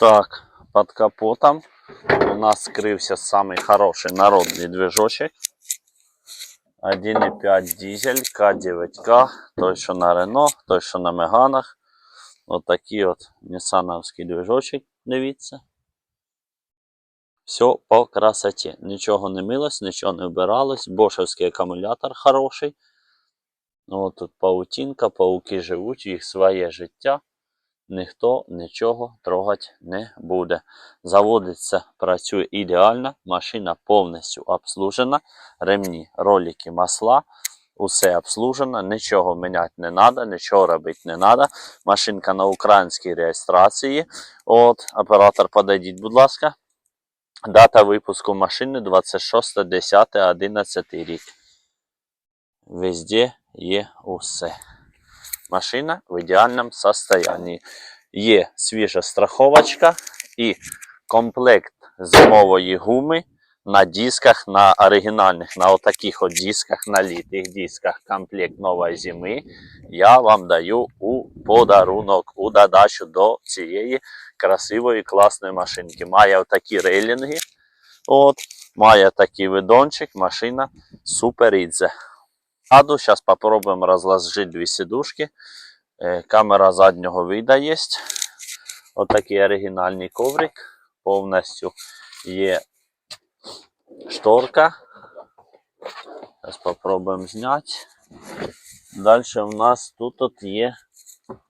Так, под капотом у нас скрывся самый хороший народный движочек. 1.5 дизель К9К, той, що на Рено, той, що на Меганах. От такий от Нісановський движочок, дивіться. Все по красоті. Нічого не милось, нічого не вбиралось. Бошевський акумулятор хороший. От тут паутинка, пауки живуть, їх своє життя. Ніхто нічого трогати не буде. Заводиться, працює ідеально, машина повністю обслужена, ремні, ролики, масла, усе обслужено, нічого міняти не треба, нічого робити не треба. Машинка на українській реєстрації. От, оператор, подойдіть, будь ласка. Дата випуску машини 26.10.11 рік. Везде є усе. Машина в ідеальному состоянні. Є свіжа страховочка і комплект зимової гуми на дисках, на оригінальних, на отаких от дисках, на літих дисках, комплект нової зими. Я вам даю у подарунок, у додачу до цієї красивої класної машинки. Має отакі рейлінги, от, має такий видончик, машина супер ідзе. Аду, зараз попробуємо розложити дві сидушки. Е, Камера заднього вида є. Отакий оригінальний коврик. Повністю є шторка. Зараз спробуємо зняти. Далі у нас тут от є.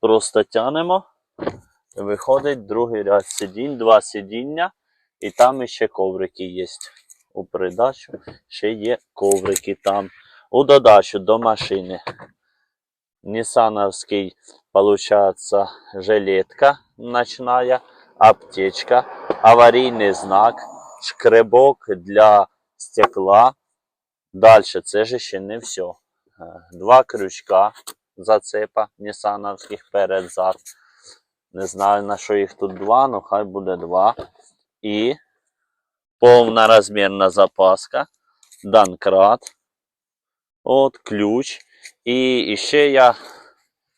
Просто тянемо. Виходить другий ряд сидінь, два сидіння. І там ще коврики є. У придачу ще є коврики там. У додачу до машини. Ниссановский, получается, жилетка ночная, аптечка, аварийный знак, шкребок для стекла. Дальше, це же ще не все. Два крючка зацепа ниссановських перед зад. Не знаю на що їх тут два, ну хай буде два. І повна розмірна запаска, данкрат. От ключ. І ще я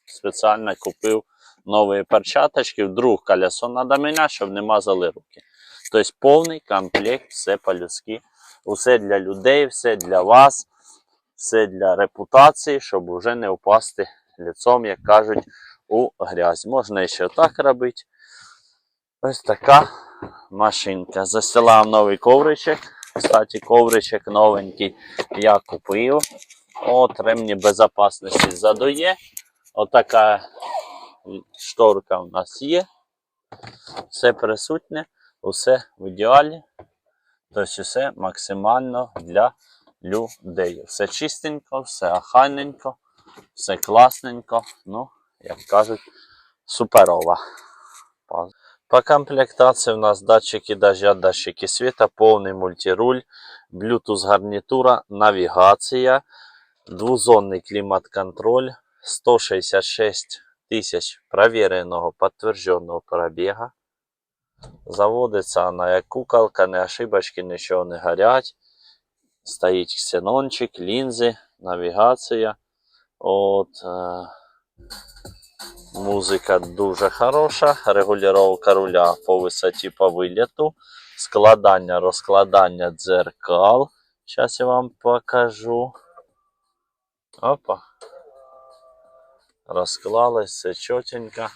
спеціально купив нові перчаточки. Вдруг колесо треба міняти, щоб не мазали руки. Тобто повний комплект, все по-людськи. Усе для людей, все для вас, все для репутації, щоб уже не впасти лицом, як кажуть, у грязь. Можна ще так робити. Ось така машинка. Застилав новий ковричок. Кстати, ковричок новенький я купив. От ремні безпечності задує. Отака шторка у нас є. Все присутнє, усе в ідеалі. Тобто все максимально для людей. Все чистенько, все охайненько, все класненько. Ну, як кажуть, суперова. По комплектації у нас датчики дождя, датчики света, повний мультируль, Bluetooth гарнитура, навігація, двузонний клімат-контроль, 166 тисяч провіреного підтвердженого пробіга. Заводиться вона як куколка, не ошибочки, нічого не горять. Стоїть ксенончик, лінзи, навігація. От, е, Музика дуже хороша, регулювання руля по висоті по виліту, складання, розкладання дзеркал. Зараз я вам покажу. Опа. Розклалось все чотенько.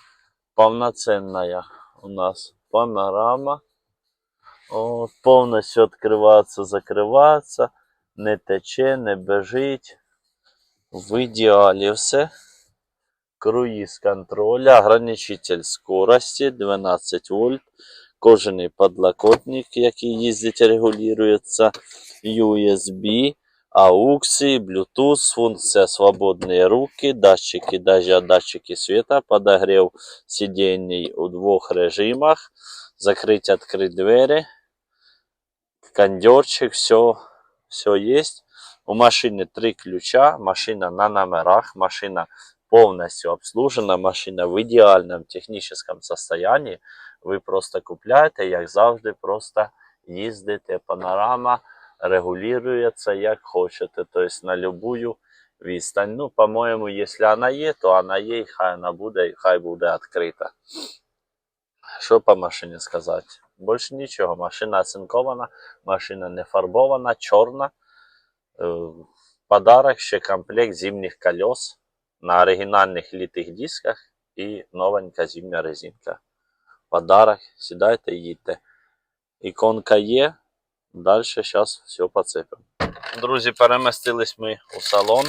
Повноцінна у нас панорама. От, повністю відкривається, закривається, не тече, не бежить. В ідеалі все круиз контроля, ограничитель скорости 12 вольт, кожаний подлокотник, який їздить, регулюється, USB, AUX, Bluetooth, функція свободные руки, датчики дождя, датчики света, подогрев сидений у двох режимах, закрыть, открыть двери, кондерчик, все, все есть. У машины три ключа, машина на номерах, машина полностью обслужена, машина в ідеальному технічному состоянии. Ви просто купляєте, як завжди, просто їздите. Панорама регулюється як хочете, тобто на любую відстань. Ну, по-моєму, якщо вона є, то вона є, і хай вона буде, і хай буде відкрита. Що по машині сказати? Більше нічого. Машина оцинкована, машина не фарбована, чорна. Е, Подарок ще комплект зимніх колес на оригінальних літих дисках і новенька зимня резинка. Подарок. Сідайте, їдьте. Іконка є. Далі зараз все поцепимо. Друзі, перемістились ми у салон,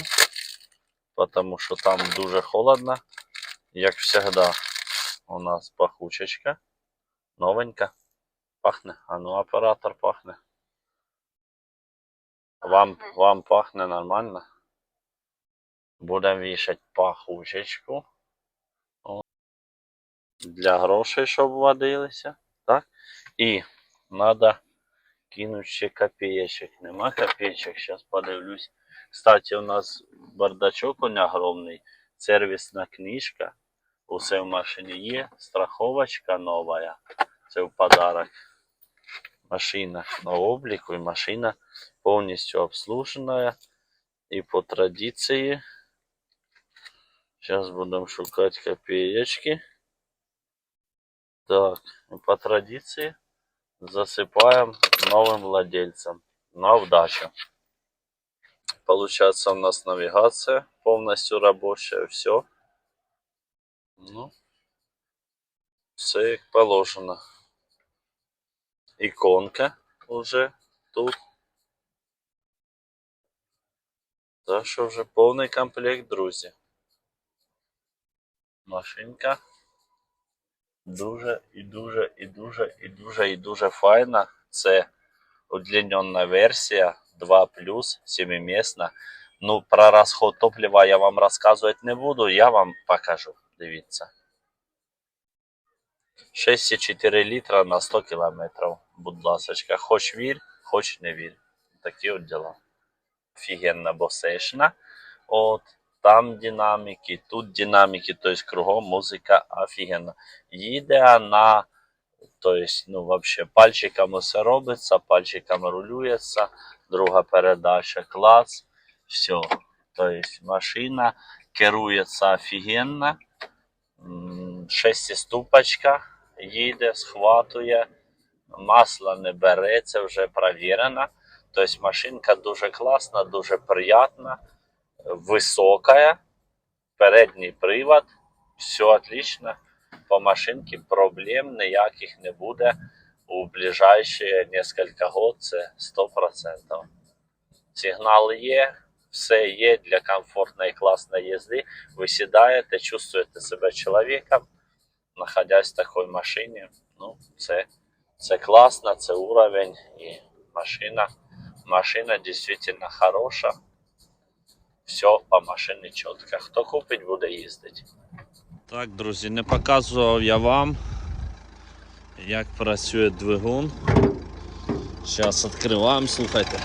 тому що там дуже холодно. Як завжди, у нас пахучечка. Новенька. Пахне. А ну оператор пахне. Вам, вам пахне нормально. Будемо вішати пахучечку. Для грошей, щоб водилися. Так? І треба кинуть ще копеечок. Нема копеечок, зараз подивлюсь. Кстати, у нас бардачок огромний, сервісна книжка. Усе в машині є, страховочка нова. Це в подарок. Машина на обліку і машина повністю обслужена. І по традиції. Зараз будемо шукати копеечки. Так, і по традиції засыпаем новым владельцам на удачу. Получается у нас навигация полностью рабочая, все. Ну, все як положено. Иконка уже тут. Так що вже повний комплект, друзі. Машинка дуже і дуже і дуже і дуже і дуже файна. Це удлінена версія 2 плюс 7-місна. Ну, про розход топлива я вам розказувати не буду, я вам покажу. Дивіться. 6,4 літра на 100 кілометрів. Будь ласочка, хоч вір, хоч не вір. Такі от діла. Офігенна босешна. От, там динаміки, тут динаміки, тобто кругом музика офігенна. Їде вона, тобто, ну, вообще, пальчиками все робиться, пальчиками рулюється, друга передача, клац, все. Тобто машина керується офігенно, шестиступочка їде, схватує, масло не береться, вже перевірено. Тобто машинка дуже класна, дуже приятна, високая, передній привод, все отлично. По машинке проблем ніяких не буде у ближайшие несколько год, це 100%. Сигнал є, все є для комфортної класної їзди. Ви сідаєте, чувствуєте себе чоловіком, находясь в такій машині. Ну, це, це класно, це уровень і машина. Машина дійсно хороша. Все по машині чітко. Хто купить, буде їздити. Так, друзі, не показував я вам, як працює двигун. Зараз відкриваємо, слухайте.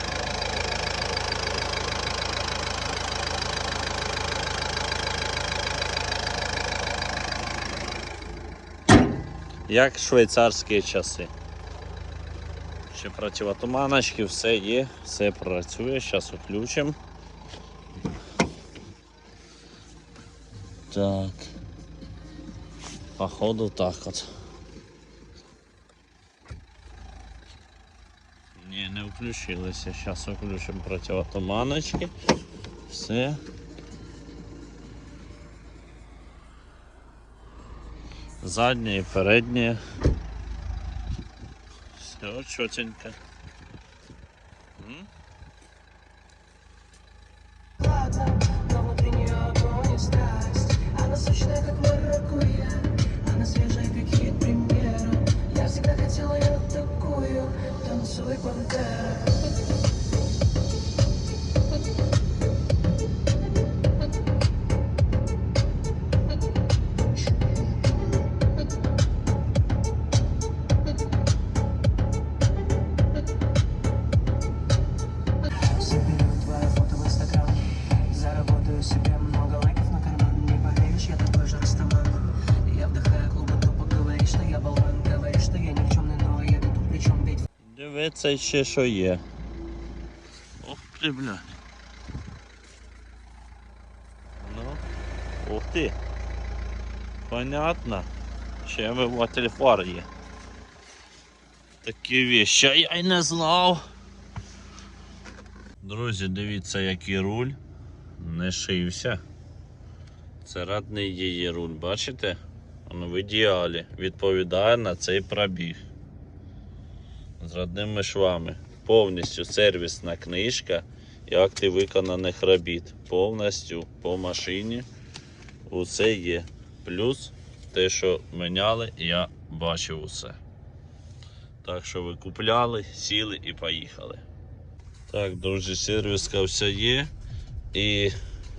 Як швейцарські часи. Ще противотуманочки, все є, все працює. Зараз включимо. Так. Походу так от. Ні, не включилися. Зараз включимо противотуманочки. Все. Заднє і переднє. Все чотенько. actually from there. Дивиться ще що є. Ох ти, бля. Ну. Ух ти. Понятно. Ще вимиватель фар є. Такі вещі, а я й не знав. Друзі, дивіться, який руль не шився. Це радний її руль, бачите? Воно в ідеалі. Відповідає на цей пробіг. З родними швами. Повністю сервісна книжка і акти виконаних робіт. Повністю по машині. Усе є. Плюс те, що міняли, я бачив усе. Так що ви купляли, сіли і поїхали. Так, друзі, сервіска вся є. І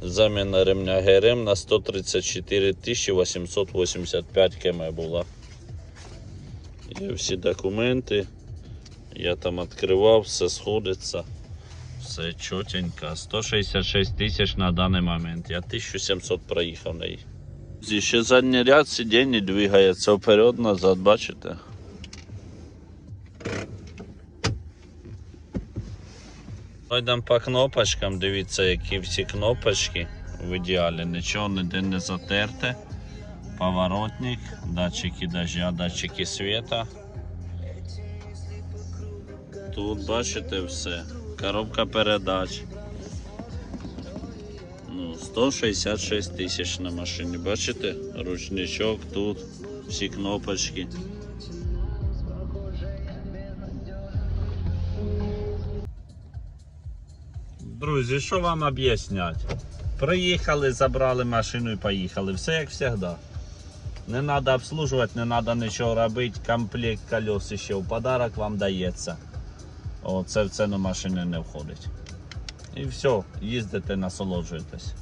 заміна ремня ГРМ на 134 885 км була. Є всі документи. Я там відкривав, все сходиться. Все чотенько. 166 тисяч на даний момент. Я 1700 проїхав на. Зі ще задній ряд сидінь двигається вперед назад, бачите? Йдемо по кнопочкам, дивіться, які всі кнопочки в ідеалі, нічого ніде не затерте. Поворотник, датчики дождя, датчики света. Тут бачите все. Коробка передач. Ну, 166 тисяч на машині. Бачите? Ручничок тут, всі кнопочки. Друзі, що вам об'яснять? Приїхали, забрали машину і поїхали. Все як завжди. Не треба обслужувати, не треба нічого робити. Комплект колес ще в подарок вам дається. О, це в ціну машини не входить. І все, їздите, насолоджуєтесь.